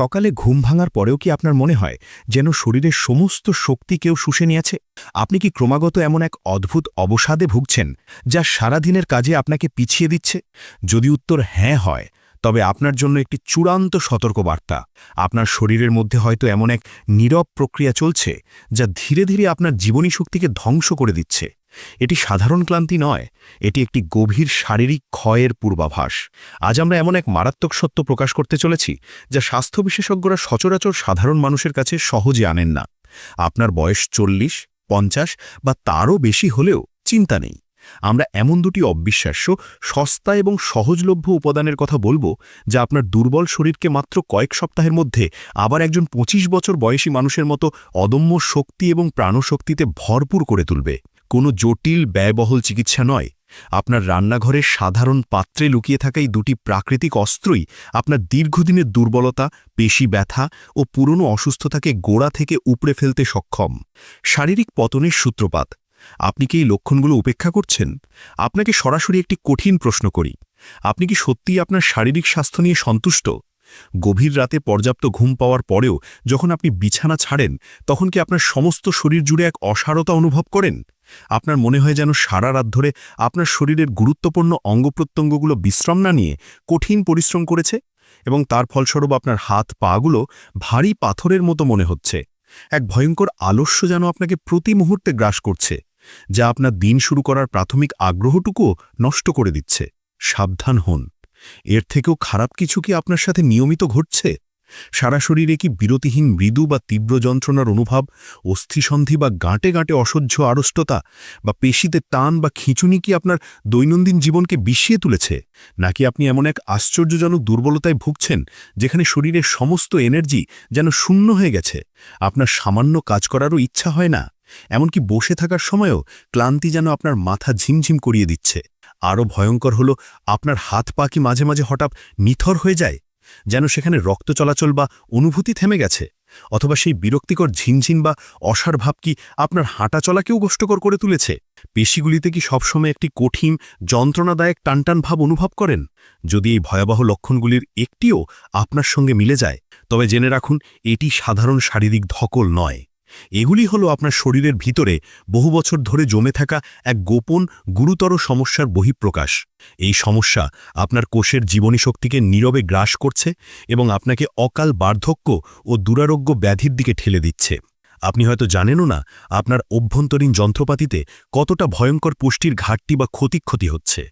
সকালে ঘুম ভাঙার পরেও কি আপনার মনে হয় যেন শরীরের সমস্ত শক্তি কেউ শুষে নিয়েছে? আপনি কি ক্রমাগত এমন এক অদ্ভুত অবসাদে ভুগছেন যা সারাদিনের কাজে আপনাকে পিছিয়ে দিচ্ছে? যদি উত্তর হ্যাঁ হয়, তবে আপনার জন্য একটি চূড়ান্ত সতর্কবার্তা। আপনার শরীরের মধ্যে হয়তো এমন এক নীরব প্রক্রিয়া চলছে যা ধীরে ধীরে আপনার জীবনী শক্তিকে ধ্বংস করে দিচ্ছে। এটি সাধারণ ক্লান্তি নয়, এটি একটি গভীর শারীরিক ক্ষয়ের পূর্বাভাস। আজ আমরা এমন এক মারাত্মক সত্য প্রকাশ করতে চলেছি, যা স্বাস্থ্য বিশেষজ্ঞরা সচরাচর সাধারণ মানুষের কাছে সহজে আনেন না। আপনার বয়স চল্লিশ, পঞ্চাশ বা তারও বেশি হলেও চিন্তা নেই। আমরা এমন দুটি অবিশ্বাস্য, সস্তা এবং সহজলভ্য উপাদানের কথা বলব, যা আপনার দুর্বল শরীরকে মাত্র কয়েক সপ্তাহের মধ্যে আবার একজন ২৫ বছর বয়সী মানুষের মতো অদম্য শক্তি এবং প্রাণশক্তিতে ভরপুর করে তুলবে। কোনো জটিল ব্যয়বহুল চিকিৎসা নয়। আপনার রান্নাঘরের সাধারণ পাত্রে লুকিয়ে থাকা এই দুটি প্রাকৃতিক অস্ত্রই আপনার দীর্ঘদিনের দুর্বলতা, পেশি ব্যথা ও পুরনো অসুস্থতাকে গোড়া থেকে উপড়ে ফেলতে সক্ষম। শারীরিক পতনের সূত্রপাত। আপনি কি এই লক্ষণগুলো উপেক্ষা করছেন? আপনাকে সরাসরি একটি কঠিন প্রশ্ন করি। আপনি কি সত্যিই আপনার শারীরিক স্বাস্থ্য নিয়ে সন্তুষ্ট? গভীর রাতে পর্যাপ্ত ঘুম পাওয়ার পরেও যখন আপনি বিছানা ছাড়েন, তখন কি আপনার সমস্ত শরীর জুড়ে এক অসারতা অনুভব করেন? আপনার মনে হয় যেন সারা রাত ধরে আপনার শরীরের গুরুত্বপূর্ণ অঙ্গপ্রত্যঙ্গগুলো বিশ্রাম না নিয়ে কঠিন পরিশ্রম করেছে? এবং তার ফলস্বরূপ আপনার হাত, পাগুলো ভারী পাথরের মতো মনে হচ্ছে। এক ভয়ঙ্কর আলস্য যেন আপনাকে প্রতি মুহূর্তে গ্রাস করছে, যা আপনার দিন শুরু করার প্রাথমিক আগ্রহটুকুও নষ্ট করে দিচ্ছে। সাবধান হন। এর থেকেও খারাপ কিছু কি আপনার সাথে নিয়মিত ঘটছে? সারা শরীরে কি বিরতিহীন মৃদু বা তীব্র যন্ত্রণার অনুভব, অস্থিসন্ধি বা গাঁটে গাঁটে অসহ্য আড়ষ্টতা, বা পেশিতে টান বা খিঁচুনি কি আপনার দৈনন্দিন জীবনকে বিষিয়ে তুলেছে? নাকি আপনি এমন এক আশ্চর্যজনক দুর্বলতায় ভুগছেন, যেখানে শরীরের সমস্ত এনার্জি যেন শূন্য হয়ে গেছে, আপনার সামান্য কাজ করারও ইচ্ছা হয় না? এমনকি বসে থাকার সময়ও ক্লান্তি যেন আপনার মাথা ঝিমঝিম করিয়ে দিচ্ছে। আরও ভয়ঙ্কর হল, আপনার হাত পা কি মাঝে মাঝে হঠাৎ নিথর হয়ে যায়? যেন সেখানে রক্ত চলাচল বা অনুভূতি থেমে গেছে, অথবা সেই বিরক্তিকর ঝিনঝিন বা অসার ভাব কি আপনার হাঁটা চলাকেও কষ্টকর করে তুলেছে? পেশিগুলিতে কি সবসময় একটি কঠিন, যন্ত্রণাদায়ক টানটান ভাব অনুভব করেন? যদি এই ভয়াবহ লক্ষণগুলির একটিও আপনার সঙ্গে মিলে যায়, তবে জেনে রাখুন, এটি সাধারণ শারীরিক ধকল নয়। এগুলি হলো আপনার শরীরের ভিতরে বহু বছর ধরে জমে থাকা এক গোপন, গুরুতর সমস্যার বহিঃপ্রকাশ। এই সমস্যা আপনার কোষের জীবনী শক্তিকে নীরবে গ্রাস করছে এবং আপনাকে অকাল বার্ধক্য ও দুরারোগ্য ব্যাধির দিকে ঠেলে দিচ্ছে। আপনি হয়তো জানেনও না আপনার অভ্যন্তরীণ যন্ত্রপাতিতে কতটা ভয়ঙ্কর পুষ্টির ঘাটতি বা ক্ষতিক্ষতি হচ্ছে।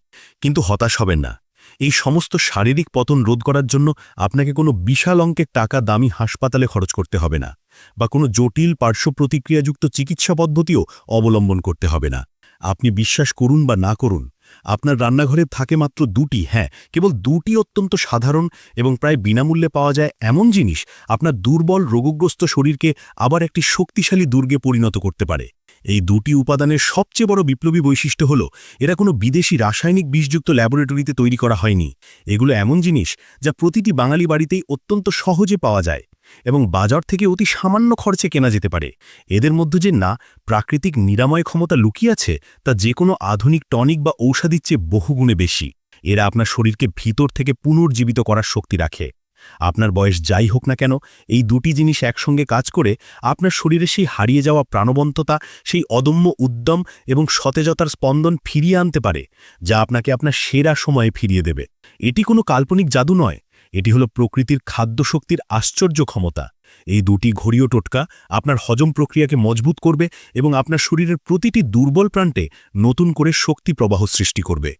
কিন্তু হতাশ হবেন না। এই সমস্ত শারীরিক পতন রোধ করার জন্য আপনাকে কোনো বিশাল অঙ্কের টাকা দামি হাসপাতালে খরচ করতে হবে না বা কোনো জটিল পার্শ্ব প্রতিক্রিয়াযুক্ত চিকিৎসা পদ্ধতিও অবলম্বন করতে হবে না। আপনি বিশ্বাস করুন বা না করুন, আপনার রান্নাঘরে থাকে মাত্র দুটি হ্যাঁ কেবল দুটি অত্যন্ত সাধারণ এবং প্রায় বিনামূল্যে পাওয়া যায় এমন জিনিস আপনার দুর্বল, রোগগ্রস্ত শরীরকে আবার একটি শক্তিশালী দুর্গে পরিণত করতে পারে। এই দুটি উপাদানের সবচেয়ে বড় বিপ্লবী বৈশিষ্ট্য হল, এরা কোনো বিদেশি রাসায়নিক বিষযুক্ত ল্যাবরেটরিতে তৈরি করা হয়নি। এগুলো এমন জিনিস যা প্রতিটি বাঙালি বাড়িতেই অত্যন্ত সহজে পাওয়া যায় এবং বাজার থেকে অতি সামান্য খরচে কেনা যেতে পারে। এদের মধ্যে যে না, প্রাকৃতিক নিরাময় ক্ষমতা লুকিয়ে আছে, তা যে কোনো আধুনিক টনিক বা ঔষধির চেয়ে বহুগুণে বেশি। এরা আপনার শরীরকে ভিতর থেকে পুনর্জীবিত করার শক্তি রাখে। আপনার বয়স যাই হোক না কেন, এই দুটি জিনিস একসঙ্গে কাজ করে আপনার শরীরে সেই হারিয়ে যাওয়া প্রাণবন্ততা, সেই অদম্য উদ্যম এবং সতেজতার স্পন্দন ফিরিয়ে আনতে পারে, যা আপনাকে আপনার সেরা সময়ে ফিরিয়ে দেবে। এটি কোনো কাল্পনিক জাদু নয়, এটি হলো প্রকৃতির খাদ্যশক্তির আশ্চর্য ক্ষমতা। এই দুটি ঘড়িও টোটকা আপনার হজম প্রক্রিয়াকে মজবুত করবে এবং আপনার শরীরের প্রতিটি দুর্বল প্রান্তে নতুন করে শক্তি প্রবাহ সৃষ্টি করবে।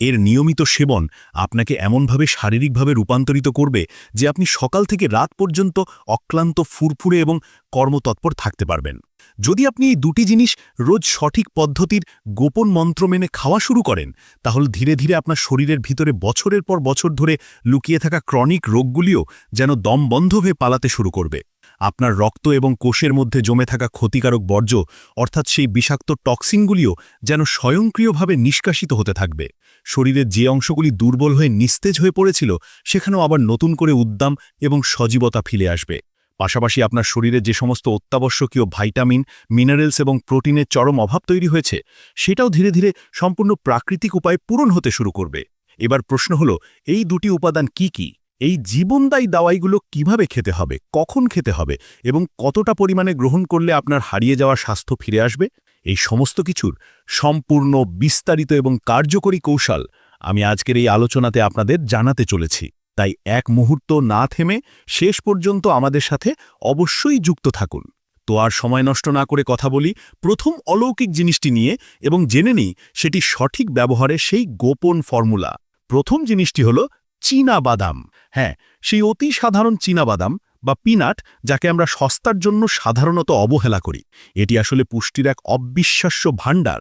এর নিয়মিত সেবন আপনাকে এমনভাবে শারীরিকভাবে রূপান্তরিত করবে যে আপনি সকাল থেকে রাত পর্যন্ত অক্লান্ত ফুরফুরে এবং কর্মতৎপর থাকতে পারবেন। যদি আপনি এই দুটি জিনিস রোজ সঠিক পদ্ধতির গোপন মন্ত্র মেনে খাওয়া শুরু করেন, তাহলে ধীরে ধীরে আপনার শরীরের ভিতরে বছরের পর বছর ধরে লুকিয়ে থাকা ক্রনিক রোগগুলিও যেন দম বন্ধ হয়ে পালাতে শুরু করবে। আপনার রক্ত এবং কোষের মধ্যে জমে থাকা ক্ষতিকারক বর্জ্য, অর্থাৎ সেই বিষাক্ত টক্সিনগুলিও যেন স্বয়ংক্রিয়ভাবে নিষ্কাশিত হতে থাকবে। শরীরের যে অংশগুলি দুর্বল হয়ে নিস্তেজ হয়ে পড়েছিল, সেখানেও আবার নতুন করে উদ্দাম এবং সজীবতা ফিরে আসবে। পাশাপাশি আপনার শরীরে যে সমস্ত অত্যাবশ্যকীয় ভাইটামিন, মিনারেলস এবং প্রোটিনের চরম অভাব তৈরি হয়েছে, সেটাও ধীরে ধীরে সম্পূর্ণ প্রাকৃতিক উপায়ে পূরণ হতে শুরু করবে। এবার প্রশ্ন হল, এই দুটি উপাদান কি কি? এই জীবনদায়ী দাওয়াইগুলো কীভাবে খেতে হবে, কখন খেতে হবে এবং কতটা পরিমাণে গ্রহণ করলে আপনার হারিয়ে যাওয়া স্বাস্থ্য ফিরে আসবে, এই সমস্ত কিছুর সম্পূর্ণ, বিস্তারিত এবং কার্যকরী কৌশল আমি আজকের এই আলোচনাতে আপনাদের জানাতে চলেছি। তাই এক মুহূর্ত না থেমে শেষ পর্যন্ত আমাদের সাথে অবশ্যই যুক্ত থাকুন। তো আর সময় নষ্ট না করে কথা বলি, প্রথম অলৌকিক জিনিসটি নিয়ে এবং জেনে নিই সেটি সঠিক ব্যবহারে সেই গোপন ফর্মুলা। প্রথম জিনিসটি হল চীনা বাদাম। হ্যাঁ সেই অতি সাধারণ চীনা বাদাম বা পিনাট যাকে আমরা সস্তার জন্য সাধারণত অবহেলা করি। এটি আসলে পুষ্টির এক অবিশ্বাস্য ভাণ্ডার।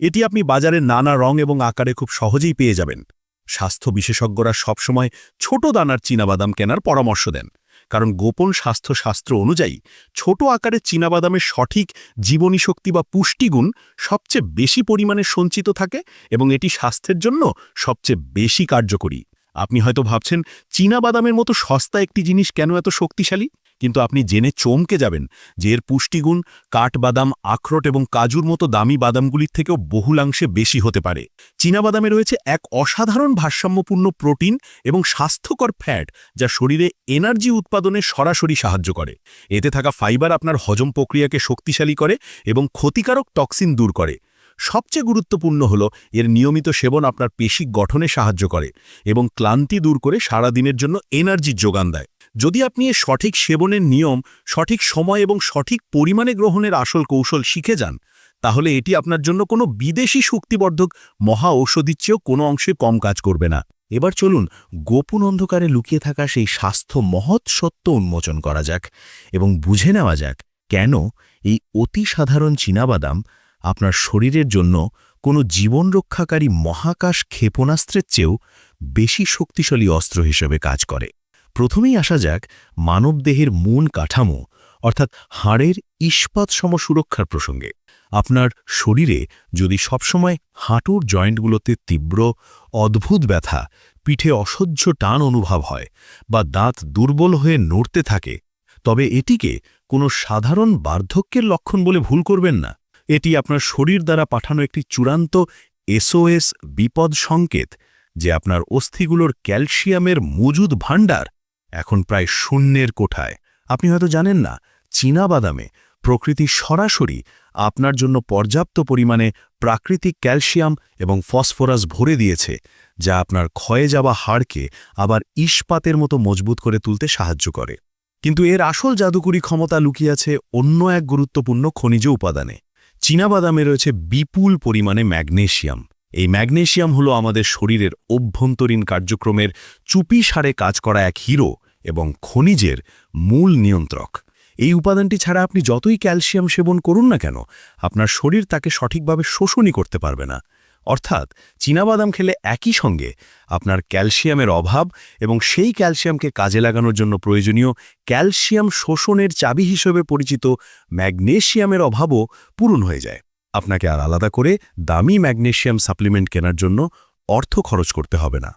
এটি আপনি বাজারে নানা রং এবং আকারে খুব সহজেই পেয়ে যাবেন। স্বাস্থ্য বিশেষজ্ঞরা সবসময় ছোট দানার চীনাবাদাম কেনার পরামর্শ দেন। কারণ গোপন স্বাস্থ্য শাস্ত্র অনুযায়ী ছোট আকারের চীনাবাদামের সঠিক জীবনী শক্তি বা পুষ্টিগুণ সবচেয়ে বেশি পরিমাণে সঞ্চিত থাকে এবং এটি স্বাস্থ্যের জন্য সবচেয়ে বেশি কার্যকরী। আপনি হয়তো ভাবছেন চীনাবাদামের মতো সস্তা একটি জিনিস কেন এত শক্তিশালী? কিন্তু আপনি জেনে চমকে যাবেন যে এর পুষ্টিগুণ কাঠবাদাম, আখরোট এবং কাজুর মতো দামি বাদামগুলির থেকেও বহুলাংশে বেশি হতে পারে। চীনাবাদামে রয়েছে এক অসাধারণ ভারসাম্যপূর্ণ প্রোটিন এবং স্বাস্থ্যকর ফ্যাট যা শরীরে এনার্জি উৎপাদনে সরাসরি সাহায্য করে। এতে থাকা ফাইবার আপনার হজম প্রক্রিয়াকে শক্তিশালী করে এবং ক্ষতিকারক টক্সিন দূর করে। সবচেয়ে গুরুত্বপূর্ণ হল এর নিয়মিত সেবন আপনার পেশি গঠনে সাহায্য করে এবং ক্লান্তি দূর করে সারা দিনের জন্য এনার্জির যোগান দেয়। যদি আপনি এর সঠিক সেবনের নিয়ম, সঠিক সময় এবং সঠিক পরিমাণে গ্রহণের আসল কৌশল শিখে যান, তাহলে এটি আপনার জন্য কোনো বিদেশি শক্তিবর্ধক মহা ঔষধির চেয়েও কোনো অংশে কম কাজ করবে না। এবার চলুন গোপন অন্ধকারে লুকিয়ে থাকা সেই স্বাস্থ্য মহৎ সত্য উন্মোচন করা যাক এবং বুঝে নেওয়া যাক কেন এই অতি সাধারণ চীনাবাদাম আপনার শরীরের জন্য কোনো জীবন রক্ষাকারী মহাকাশ ক্ষেপণাস্ত্রের চেয়েও বেশি শক্তিশালী অস্ত্র হিসেবে কাজ করে। প্রথমেই আসা যাক মানবদেহের মূল কাঠামো, অর্থাৎ হাড়ের ইস্পাত সম সুরক্ষার প্রসঙ্গে। আপনার শরীরে যদি সবসময় হাঁটুর জয়েন্টগুলোতে তীব্র, অদ্ভুত ব্যথা, পিঠে অসহ্য টান অনুভব হয় বা দাঁত দুর্বল হয়ে নড়তে থাকে, তবে এটিকে কোনো সাধারণ বার্ধক্যের লক্ষণ বলে ভুল করবেন না। এটি আপনার শরীর দ্বারা পাঠানো একটি চূড়ান্ত এসওএস বিপদ সংকেত, যে আপনার অস্থিগুলোর ক্যালসিয়ামের মজুদ ভাণ্ডার এখন প্রায় শূন্যের কোঠায়। আপনি হয়তো জানেন না, চীনা বাদামে প্রকৃতি সরাসরি আপনার জন্য পর্যাপ্ত পরিমাণে প্রাকৃতিক ক্যালসিয়াম এবং ফসফরাস ভরে দিয়েছে, যা আপনার ক্ষয়ে যাওয়া হাড়কে আবার ইস্পাতের মতো মজবুত করে তুলতে সাহায্য করে। কিন্তু এর আসল জাদুকরী ক্ষমতা লুকিয়ে আছে অন্য এক গুরুত্বপূর্ণ খনিজ উপাদানে। চীনাবাদামে রয়েছে বিপুল পরিমাণে ম্যাগনেশিয়াম। এই ম্যাগনেশিয়াম হলো আমাদের শরীরের অভ্যন্তরীণ কার্যক্রমের চুপি সারে কাজ করা এক হিরো এবং খনিজের মূল নিয়ন্ত্রক। এই উপাদানটি ছাড়া আপনি যতই ক্যালসিয়াম সেবন করুন না কেন, আপনার শরীর তাকে সঠিকভাবে শোষণই করতে পারবে না। অর্থাৎ চীনাবাদাম খেলে একই সঙ্গে আপনার ক্যালসিয়ামের অভাব এবং সেই ক্যালসিয়ামকে কাজে লাগানোর জন্য প্রয়োজনীয় ক্যালসিয়াম শোষণের চাবি হিসেবে পরিচিত ম্যাগনেশিয়ামের অভাবও পূরণ হয়ে যায়। আপনাকে আর আলাদা করে দামি ম্যাগনেশিয়াম সাপ্লিমেন্ট কেনার জন্য অর্থ খরচ করতে হবে না।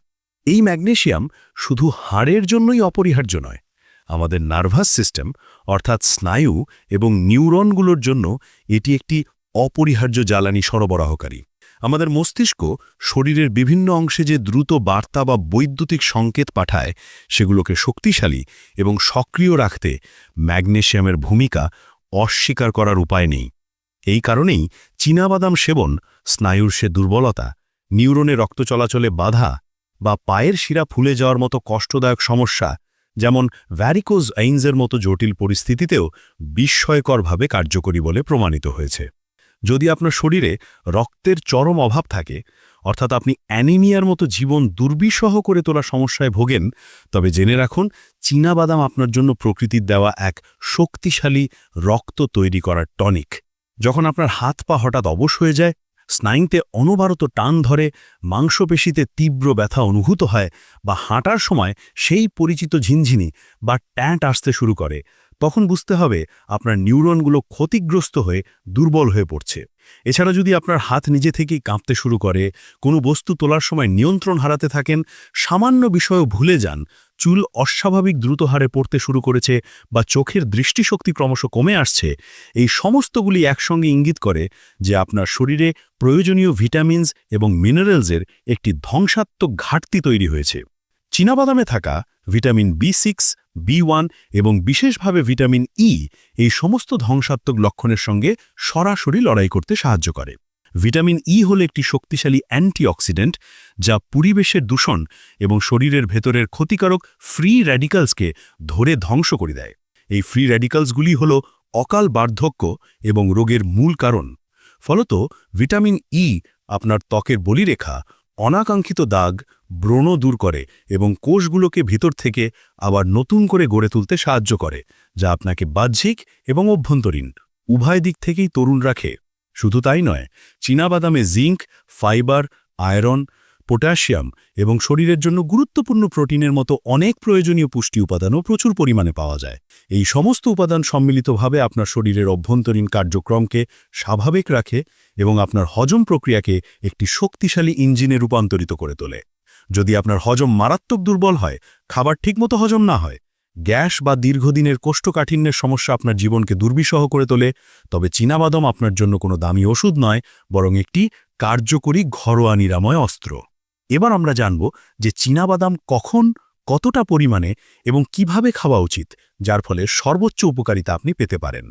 এই ম্যাগনেশিয়াম শুধু হাড়ের জন্যই অপরিহার্য নয়, আমাদের নার্ভাস সিস্টেম অর্থাৎ স্নায়ু এবং নিউরনগুলোর জন্য এটি একটি অপরিহার্য জ্বালানি সরবরাহকারী। আমাদের মস্তিষ্ক শরীরের বিভিন্ন অংশে যে দ্রুত বার্তা বা বৈদ্যুতিক সংকেত পাঠায়, সেগুলোকে শক্তিশালী এবং সক্রিয় রাখতে ম্যাগনেশিয়ামের ভূমিকা অস্বীকার করার উপায় নেই। এই কারণেই চীনাবাদাম সেবন, স্নায়ুর সে দুর্বলতা নিউরনে রক্ত চলাচলে বাধা বা পায়ের শিরা ফুলে যাওয়ার মতো কষ্টদায়ক সমস্যা, যেমন ভ্যারিকোজ এইন্সের মতো জটিল পরিস্থিতিতেও বিস্ময়করভাবে কার্যকরী বলে প্রমাণিত হয়েছে। যদি আপনার শরীরে রক্তের চরম অভাব থাকে, অর্থাৎ আপনি অ্যানিমিয়ার মতো জীবন দুর্বিষহ করে তোলা সমস্যায় ভোগেন, তবে জেনে রাখুন, চীনাবাদাম আপনার জন্য প্রকৃতির দেওয়া এক শক্তিশালী রক্ত তৈরি করার টনিক। যখন আপনার হাত পা হঠাৎ অবশ হয়ে যায়, স্নায়ুতে অনবারত টান ধরে মাংসপেশিতে তীব্র ব্যথা অনুভূত হয় বা হাঁটার সময় সেই পরিচিত ঝিনঝিনি বা ট্যাঁট আসতে শুরু করে। তখন বুঝতে হবে আপনার নিউরনগুলো ক্ষতিগ্রস্ত হয়ে দুর্বল হয়ে পড়ছে। এছাড়া যদি আপনার হাত নিজে থেকেই কাঁপতে শুরু করে, কোনো বস্তু তোলার সময় নিয়ন্ত্রণ হারাতে থাকেন, সামান্য বিষয়ও ভুলে যান, চুল অস্বাভাবিক দ্রুত হারে পড়তে শুরু করেছে বা চোখের দৃষ্টিশক্তি ক্রমশ কমে আসছে, এই সমস্তগুলি একসঙ্গে ইঙ্গিত করে যে আপনার শরীরে প্রয়োজনীয় ভিটামিনস এবং মিনারেলসের একটি ধ্বংসাত্মক ঘাটতি তৈরি হয়েছে। চীনাবাদামে থাকা vitamin B six, B one এবং বিশেষভাবে ভিটামিন ই এই সমস্ত ধ্বংসাত্মক লক্ষণের সঙ্গে সরাসরি লড়াই করতে সাহায্য করে। ভিটামিন ই হল একটি শক্তিশালী অ্যান্টিঅক্সিডেন্ট যা পরিবেশের দূষণ এবং শরীরের ভেতরের ক্ষতিকারক ফ্রি র্যাডিক্যালসকে ধরে ধ্বংস করে দেয়। এই ফ্রি র্যাডিক্যালসগুলি হল অকাল বার্ধক্য এবং রোগের মূল কারণ। ফলত ভিটামিন ই আপনার ত্বকের বলিরেখা অনাকাঙ্ক্ষিত দাগ ব্রণ দূর করে এবং কোষগুলোকে ভিতর থেকে আবার নতুন করে গড়ে তুলতে সাহায্য করে, যা আপনাকে বাহ্যিক এবং অভ্যন্তরীণ, উভয় দিক থেকেই তরুণ রাখে। শুধু তাই নয়, চীনাবাদামে জিঙ্ক, ফাইবার, আয়রন পটাশিয়াম এবং শরীরের জন্য গুরুত্বপূর্ণ প্রোটিনের মতো অনেক প্রয়োজনীয় পুষ্টি উপাদানও প্রচুর পরিমাণে পাওয়া যায়। এই সমস্ত উপাদান সম্মিলিতভাবে আপনার শরীরের অভ্যন্তরীণ কার্যক্রমকে স্বাভাবিক রাখে এবং আপনার হজম প্রক্রিয়াকে একটি শক্তিশালী ইঞ্জিনে রূপান্তরিত করে তোলে। যদি আপনার হজম মারাত্মক দুর্বল হয়, খাবার ঠিকমতো হজম না হয়, গ্যাস বা দীর্ঘদিনের কোষ্ঠকাঠিন্যের সমস্যা আপনার জীবনকে দুর্বিষহ করে তোলে, তবে চীনাবাদম আপনার জন্য কোনো দামি ওষুধ নয়, বরং একটি কার্যকরী ঘরোয়া নিরাময় অস্ত্র। এবার আমরা জানব যে চীনাবাদাম কখন কতটা পরিমাণে এবং কীভাবে খাওয়া উচিত, যার ফলে সর্বোচ্চ উপকারিতা আপনি পেতে পারেন।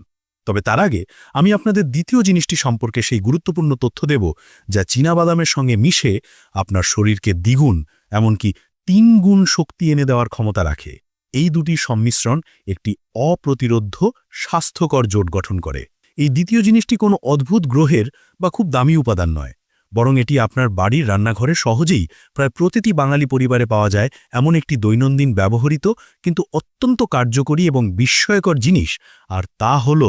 তবে তার আগে আমি আপনাদের দ্বিতীয় জিনিসটি সম্পর্কে সেই গুরুত্বপূর্ণ তথ্য দেব, যা চীনাবাদামের সঙ্গে মিশে আপনার শরীরকে দ্বিগুণ, এমনকি তিন গুণ শক্তি এনে দেওয়ার ক্ষমতা রাখে। এই দুটি সম্মিশ্রণ একটি অপ্রতিরোধ্য, স্বাস্থ্যকর জোট গঠন করে। এই দ্বিতীয় জিনিসটি কোনো অদ্ভুত গ্রহের বা খুব দামি উপাদান নয়। বরং এটি আপনার বাড়ির রান্নাঘরে সহজেই প্রায় প্রতিটি বাঙালি পরিবারে পাওয়া যায় এমন একটি দৈনন্দিন ব্যবহৃত, কিন্তু অত্যন্ত কার্যকরী এবং বিস্ময়কর জিনিস। আর তা হল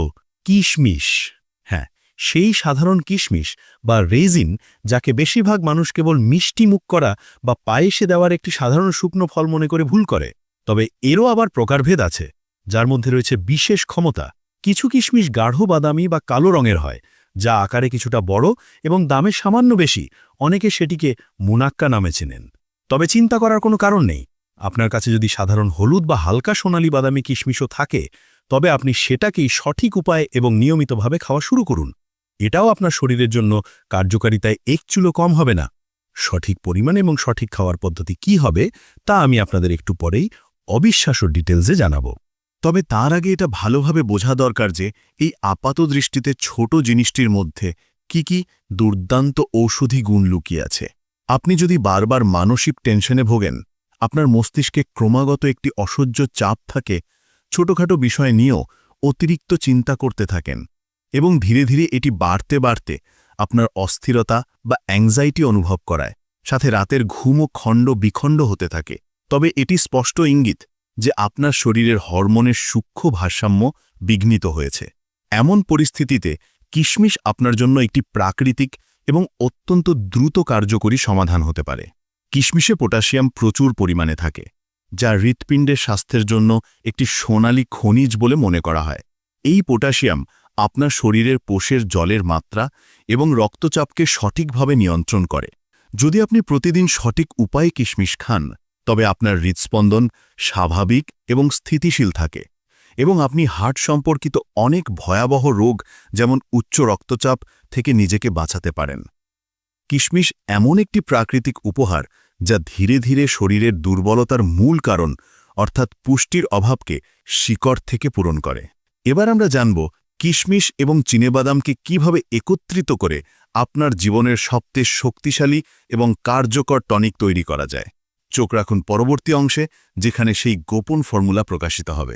কিশমিশ। হ্যাঁ সেই সাধারণ কিশমিশ বা রেজিন, যাকে বেশিরভাগ মানুষ কেবল মিষ্টি মুখ করা বা পায়েসে দেওয়ার একটি সাধারণ শুকনো ফল মনে করে ভুল করে। তবে এরও আবার প্রকারভেদ আছে, যার মধ্যে রয়েছে বিশেষ ক্ষমতা। কিছু কিশমিশ গাঢ় বাদামি বা কালো রঙের হয় যা আকারে কিছুটা বড় এবং দামে সামান্য বেশি। অনেকে সেটিকে মুনাক্কা নামে চেনেন। তবে চিন্তা করার কোনো কারণ নেই। আপনার কাছে যদি সাধারণ হলুদ বা হালকা সোনালি বাদামি কিশমিশও থাকে, তবে আপনি সেটাকেই সঠিক উপায়ে এবং নিয়মিতভাবে খাওয়া শুরু করুন। এটাও আপনার শরীরের জন্য কার্যকারিতায় এক চুলো কম হবে না। সঠিক পরিমাণ এবং সঠিক খাওয়ার পদ্ধতি কি হবে, তা আমি আপনাদের একটু পরেই অবিশ্বাস্য ডিটেলসে জানাব। তবে তার আগে এটা ভালোভাবে বোঝা দরকার যে এই আপাত দৃষ্টিতে ছোট জিনিসটির মধ্যে কি কি দুর্দান্ত ঔষধি গুণ লুকিয়ে আছে। আপনি যদি বারবার মানসিক টেনশনে ভোগেন, আপনার মস্তিষ্কে ক্রমাগত একটি অসহ্য চাপ থাকে, ছোটখাটো বিষয় নিয়েও অতিরিক্ত চিন্তা করতে থাকেন এবং ধীরে ধীরে এটি বাড়তে বাড়তে আপনার অস্থিরতা বা অ্যাংজাইটি অনুভব করায়। সাথে রাতের ঘুমও খণ্ড বিখণ্ড হতে থাকে। তবে এটি স্পষ্ট ইঙ্গিত যে আপনার শরীরের হরমোনের সূক্ষ্ম ভারসাম্য বিঘ্নিত হয়েছে। এমন পরিস্থিতিতে কিশমিশ আপনার জন্য একটি প্রাকৃতিক এবং অত্যন্ত দ্রুত কার্যকরী সমাধান হতে পারে। কিশমিশে পটাশিয়াম প্রচুর পরিমাণে থাকে, যা হৃৎপিণ্ডের স্বাস্থ্যের জন্য একটি সোনালী খনিজ বলে মনে করা হয়। এই পটাশিয়াম আপনার শরীরের পোষের জলের মাত্রা এবং রক্তচাপকে সঠিকভাবে নিয়ন্ত্রণ করে। যদি আপনি প্রতিদিন সঠিক উপায়ে কিশমিশ খান তবে আপনার হৃদস্পন্দন স্বাভাবিক এবং স্থিতিশীল থাকে এবং আপনি হার্ট সম্পর্কিত অনেক ভয়াবহ রোগ যেমন উচ্চ রক্তচাপ থেকে নিজেকে বাঁচাতে পারেন। কিশমিশ এমন একটি প্রাকৃতিক উপহার যা ধীরে ধীরে শরীরের দুর্বলতার মূল কারণ অর্থাৎ পুষ্টির অভাবকে শিকড় থেকে পূরণ করে। এবার আমরা জানব কিশমিশ এবং চিনেবাদামকে কীভাবে একত্রিত করে আপনার জীবনের সবচেয়ে শক্তিশালী এবং কার্যকর টনিক তৈরি করা যায়। চোখ রাখুন পরবর্তী অংশে, যেখানে সেই গোপন ফর্মুলা প্রকাশিত হবে।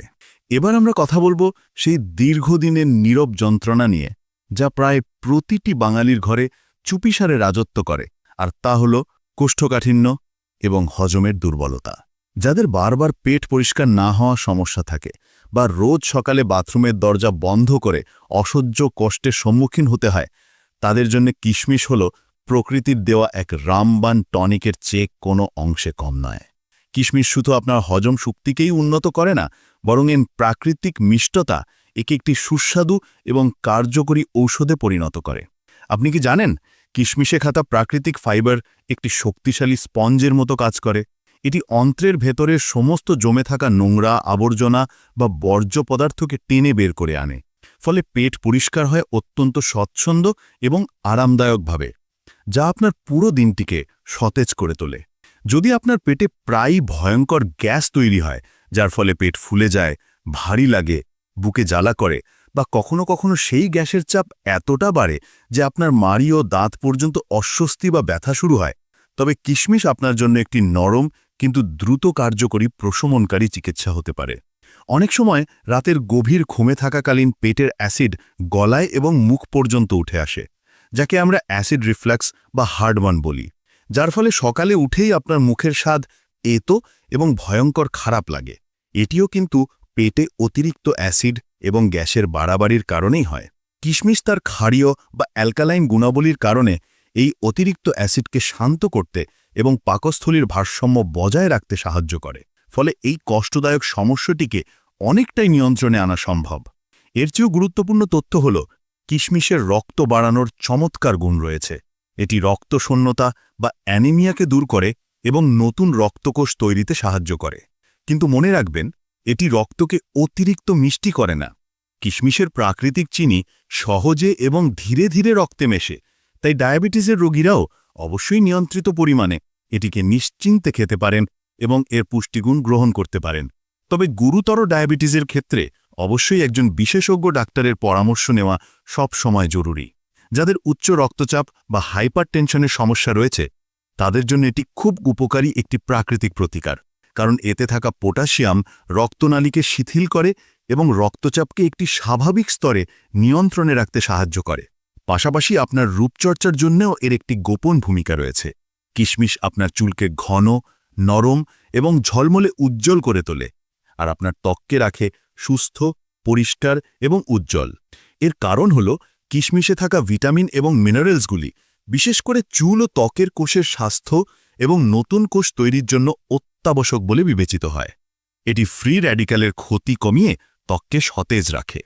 এবার আমরা কথা বলব সেই দীর্ঘদিনের নীরব যন্ত্রণা নিয়ে, যা প্রায় প্রতিটি বাঙালির ঘরে চুপিসারে রাজত্ব করে, আর তা হল কোষ্ঠকাঠিন্য এবং হজমের দুর্বলতা। যাদের বারবার পেট পরিষ্কার না হওয়া সমস্যা থাকে বা রোজ সকালে বাথরুমের দরজা বন্ধ করে অসহ্য কষ্টের সম্মুখীন হতে হয়, তাদের জন্য কিশমিশ হল প্রকৃতির দেওয়া এক রামবান টনিকের চেয়ে কোনো অংশে কম নয়। কিশমিশ শুধু আপনার হজম শক্তিকেই উন্নত করে না, বরং এর প্রাকৃতিক মিষ্টতা একে একটি সুস্বাদু এবং কার্যকরী ঔষধে পরিণত করে। আপনি কি জানেন, কিশমিশে খাতা প্রাকৃতিক ফাইবার একটি শক্তিশালী স্পঞ্জের মতো কাজ করে? এটি অন্ত্রের ভেতরের সমস্ত জমে থাকা নোংরা আবর্জনা বা বর্জ্য পদার্থকে টেনে বের করে আনে, ফলে পেট পরিষ্কার হয় অত্যন্ত স্বচ্ছন্দ এবং আরামদায়কভাবে। যা আপনার পুরো দিনটিকে সতেজ করে তোলে। যদি আপনার পেটে প্রায়ই ভয়ঙ্কর গ্যাস তৈরি হয়, যার ফলে পেট ফুলে যায়, ভারী লাগে, বুকে জ্বালা করে বা কখনো কখনো সেই গ্যাসের চাপ এতটা বাড়ে যে আপনার মাড়ি ও দাঁত পর্যন্ত অস্বস্তি বা ব্যথা শুরু হয়। তবে কিশমিশ আপনার জন্য একটি নরম কিন্তু দ্রুত কার্যকরী প্রশমনকারী চিকিৎসা হতে পারে। অনেক সময় রাতের গভীর ঘুমে থাকাকালীন পেটের অ্যাসিড গলায় এবং মুখ পর্যন্ত উঠে আসে। যাকে আমরা অ্যাসিড রিফ্ল্যাক্স বা হার্ডবান বলি, যার ফলে সকালে উঠেই আপনার মুখের স্বাদ এতো এবং ভয়ঙ্কর খারাপ লাগে। এটিও কিন্তু পেটে অতিরিক্ত অ্যাসিড এবং গ্যাসের বাড়াবাড়ির কারণেই হয়। কিশমিশ তার ক্ষারীয় বা অ্যালকালাইন গুণাবলীর কারণে এই অতিরিক্ত অ্যাসিডকে শান্ত করতে এবং পাকস্থলীর ভারসাম্য বজায় রাখতে সাহায্য করে। ফলে এই কষ্টদায়ক সমস্যাটিকে অনেকটাই নিয়ন্ত্রণে আনা সম্ভব। এর চেয়েও গুরুত্বপূর্ণ তথ্য হল কিশমিশের রক্ত বাড়ানোর চমৎকার গুণ রয়েছে। এটি রক্তশূন্যতা বা অ্যানিমিয়াকে দূর করে এবং নতুন রক্তকোষ তৈরিতে সাহায্য করে। কিন্তু মনে রাখবেন, এটি রক্তকে অতিরিক্ত মিষ্টি করে না। কিশমিশের প্রাকৃতিক চিনি সহজে এবং ধীরে ধীরে রক্তে মেশে, তাই ডায়াবেটিসের রোগীরাও অবশ্যই নিয়ন্ত্রিত পরিমাণে এটিকে নিশ্চিন্তে খেতে পারেন এবং এর পুষ্টিগুণ গ্রহণ করতে পারেন। তবে গুরুতর ডায়াবেটিসের ক্ষেত্রে অবশ্যই একজন বিশেষজ্ঞ ডাক্তারের পরামর্শ নেওয়া সব সময় জরুরি। যাদের উচ্চ রক্তচাপ বা হাইপার টেনশনের সমস্যা রয়েছে, তাদের জন্য এটি খুব উপকারী একটি প্রাকৃতিক প্রতিকার। কারণ এতে থাকা পটাশিয়াম রক্তনালীকে শিথিল করে এবং রক্তচাপকে একটি স্বাভাবিক স্তরে নিয়ন্ত্রণে রাখতে সাহায্য করে। পাশাপাশি আপনার রূপচর্চার জন্যও এর একটি গোপন ভূমিকা রয়েছে। কিশমিশ আপনার চুলকে ঘন, নরম এবং ঝলমলে উজ্জ্বল করে তোলে। আর আপনার ত্বককে রাখে সুস্থ, পরিষ্কার এবং উজ্জ্বল। এর কারণ হল কিশমিশে থাকা ভিটামিন এবং মিনারেলসগুলি, বিশেষ করে চুল ও ত্বকের কোষের স্বাস্থ্য এবং নতুন কোষ তৈরির জন্য অত্যাবশ্যক বলে বিবেচিত হয়। এটি ফ্রি র্যাডিক্যালের ক্ষতি কমিয়ে ত্বককে সতেজ রাখে।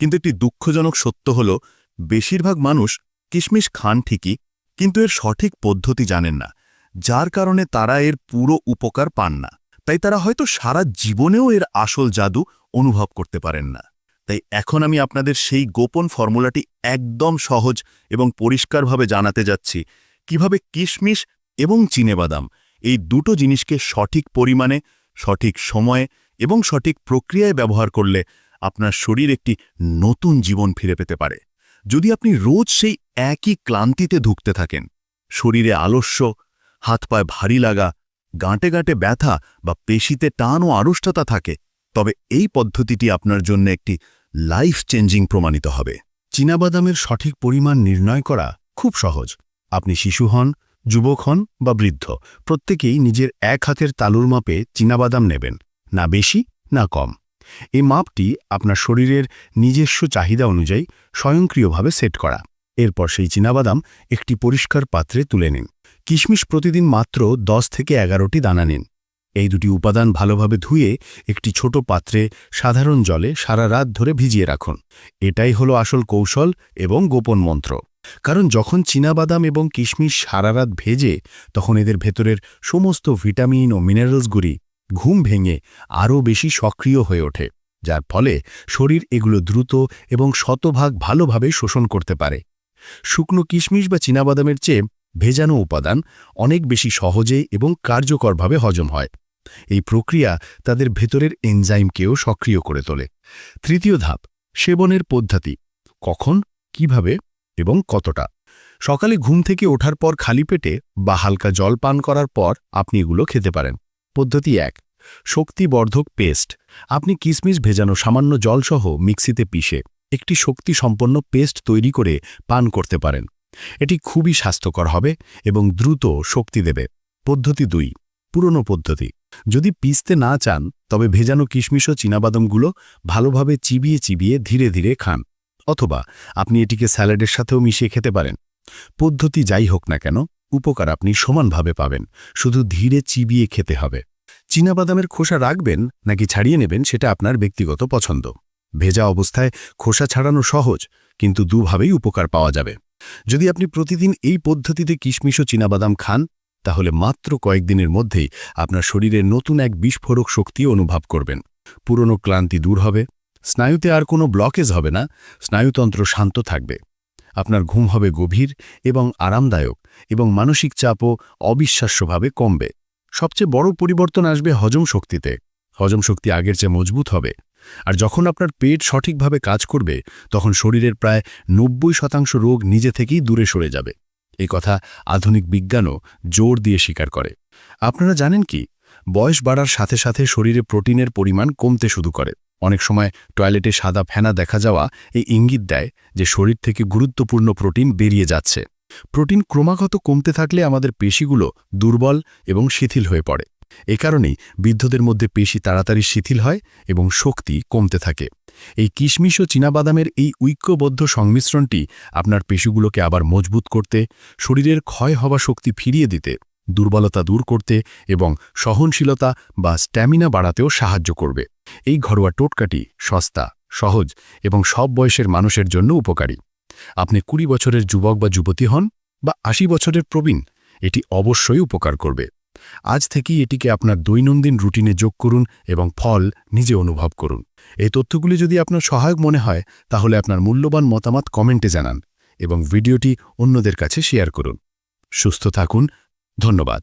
কিন্তু একটি দুঃখজনক সত্য হল, বেশিরভাগ মানুষ কিশমিশ খান ঠিকই, কিন্তু এর সঠিক পদ্ধতি জানেন না, যার কারণে তারা এর পুরো উপকার পান না। তাই তারা হয়তো সারা জীবনেও এর আসল জাদু অনুভব করতে পারেন না। তাই এখন আমি আপনাদের সেই গোপন ফর্মুলাটি একদম সহজ এবং পরিষ্কারভাবে জানাতে যাচ্ছি। কীভাবে কিশমিশ এবং চিনেবাদাম এই দুটো জিনিসকে সঠিক পরিমাণে, সঠিক সময়ে এবং সঠিক প্রক্রিয়ায় ব্যবহার করলে আপনার শরীর একটি নতুন জীবন ফিরে পেতে পারে। যদি আপনি রোজ সেই একই ক্লান্তিতে ধুকতে থাকেন, শরীরে আলস্য হাত পায়ে ভারী লাগা গাঁটে গাঁটে ব্যথা বা পেশিতে টান ও আড়ষ্টতা থাকে তবে এই পদ্ধতিটি আপনার জন্য একটি লাইফ চেঞ্জিং প্রমাণিত হবে। চীনাবাদামের সঠিক পরিমাণ নির্ণয় করা খুব সহজ। আপনি শিশু হন, যুবক হন বা বৃদ্ধ, প্রত্যেকেই নিজের এক হাতের তালুর মাপে চীনাবাদাম নেবেন, না বেশি, না কম। এই মাপটি আপনার শরীরের নিজস্ব চাহিদা অনুযায়ী স্বয়ংক্রিয়ভাবে সেট করা। এরপর সেই চীনাবাদাম একটি পরিষ্কার পাত্রে তুলে নিন। কিশমিশ প্রতিদিন মাত্র 10 থেকে এগারোটি দানা নিন। এই দুটি উপাদান ভালোভাবে ধুয়ে একটি ছোট পাত্রে সাধারণ জলে সারা রাত ধরে ভিজিয়ে রাখুন। এটাই হলো আসল কৌশল এবং গোপন মন্ত্র। কারণ যখন চীনাবাদাম এবং কিশমিশ সারা রাত ভেজে, তখন এদের ভেতরের সমস্ত ভিটামিন ও মিনারেলসগুলি ঘুম ভেঙে আরও বেশি সক্রিয় হয়ে ওঠে, যার ফলে শরীর এগুলো দ্রুত এবং শতভাগ ভালোভাবে শোষণ করতে পারে। শুকনো কিশমিশ বা চীনাবাদামের চেয়ে ভেজানো উপাদান অনেক বেশি সহজে এবং কার্যকরভাবে হজম হয়। এই প্রক্রিয়া তাদের ভেতরের এনজাইমকেও সক্রিয় করে তোলে। তৃতীয় ধাপ, সেবনের পদ্ধতি, কখন, কীভাবে এবং কতটা। সকালে ঘুম থেকে ওঠার পর খালি পেটে বা হালকা জল পান করার পর আপনি এগুলো খেতে পারেন। পদ্ধতি এক, শক্তিবর্ধক পেস্ট, আপনি কিসমিস ভেজানো সামান্য জলসহ মিক্সিতে পিষে একটি শক্তি সম্পন্ন পেস্ট তৈরি করে পান করতে পারেন। এটি খুবই স্বাস্থ্যকর হবে এবং দ্রুত শক্তি দেবে। পদ্ধতি দুই, পুরনো পদ্ধতি। যদি পিসতে না চান, তবে ভেজানো কিশমিশ ও চীনাবাদামগুলো ভালোভাবে চিবিয়ে চিবিয়ে ধীরে ধীরে খান। অথবা আপনি এটিকে স্যালাডের সাথেও মিশিয়ে খেতে পারেন। পদ্ধতি যাই হোক না কেন, উপকার আপনি সমানভাবে পাবেন, শুধু ধীরে চিবিয়ে খেতে হবে। চীনাবাদামের খোসা রাখবেন নাকি ছাড়িয়ে নেবেন সেটা আপনার ব্যক্তিগত পছন্দ। ভেজা অবস্থায় খোসা ছাড়ানো সহজ, কিন্তু দুভাবেই উপকার পাওয়া যাবে। যদি আপনি প্রতিদিন এই পদ্ধতিতে কিশমিশ ও চীনাবাদাম খান তাহলে মাত্র কয়েকদিনের মধ্যেই আপনার শরীরে নতুন এক বিস্ফোরক শক্তি অনুভব করবেন। পুরনো ক্লান্তি দূর হবে, স্নায়ুতে আর কোনো ব্লকেজ হবে না, স্নায়ুতন্ত্র শান্ত থাকবে। আপনার ঘুম হবে গভীর এবং আরামদায়ক এবং মানসিক চাপও অবিশ্বাস্যভাবে কমবে। সবচেয়ে বড় পরিবর্তন আসবে হজম শক্তিতে। হজম শক্তি আগের চেয়ে মজবুত হবে। আর যখন আপনার পেট সঠিকভাবে কাজ করবে, তখন শরীরের প্রায় নব্বই শতাংশ রোগ নিজে থেকেই দূরে সরে যাবে। এই কথা আধুনিক বিজ্ঞানও জোর দিয়ে স্বীকার করে। আপনারা জানেন কি? বয়স বাড়ার সাথে সাথে শরীরে প্রোটিনের পরিমাণ কমতে শুরু করে। অনেক সময় টয়লেটে সাদা ফেনা দেখা যাওয়া এই ইঙ্গিত দেয় যে শরীর থেকে গুরুত্বপূর্ণ প্রোটিন বেরিয়ে যাচ্ছে। প্রোটিন ক্রমাগত কমতে থাকলে আমাদের পেশিগুলো দুর্বল এবং শিথিল হয়ে পড়ে। এ কারণেই বৃদ্ধদের মধ্যে পেশি তাড়াতাড়ি শিথিল হয় এবং শক্তি কমতে থাকে। এই কিশমিশ ও চীনাবাদামের এই ঐক্যবদ্ধ সংমিশ্রণটি আপনার পেশিগুলোকে আবার মজবুত করতে, শরীরের ক্ষয় হওয়া শক্তি ফিরিয়ে দিতে, দুর্বলতা দূর করতে এবং সহনশীলতা বা স্ট্যামিনা বাড়াতেও সাহায্য করবে। এই ঘরোয়া টোটকাটি সস্তা, সহজ এবং সব বয়সের মানুষের জন্য উপকারী। আপনি কুড়ি বছরের যুবক বা যুবতী হন বা আশি বছরের প্রবীণ, এটি অবশ্যই উপকার করবে। আজ থেকেই এটিকে আপনার দৈনন্দিন রুটিনে যোগ করুন এবং ফল নিজে অনুভব করুন। এই তথ্যগুলি যদি আপনার সহায়ক মনে হয়, তাহলে আপনার মূল্যবান মতামত কমেন্টে জানান এবং ভিডিওটি অন্যদের কাছে শেয়ার করুন। সুস্থ থাকুন, ধন্যবাদ।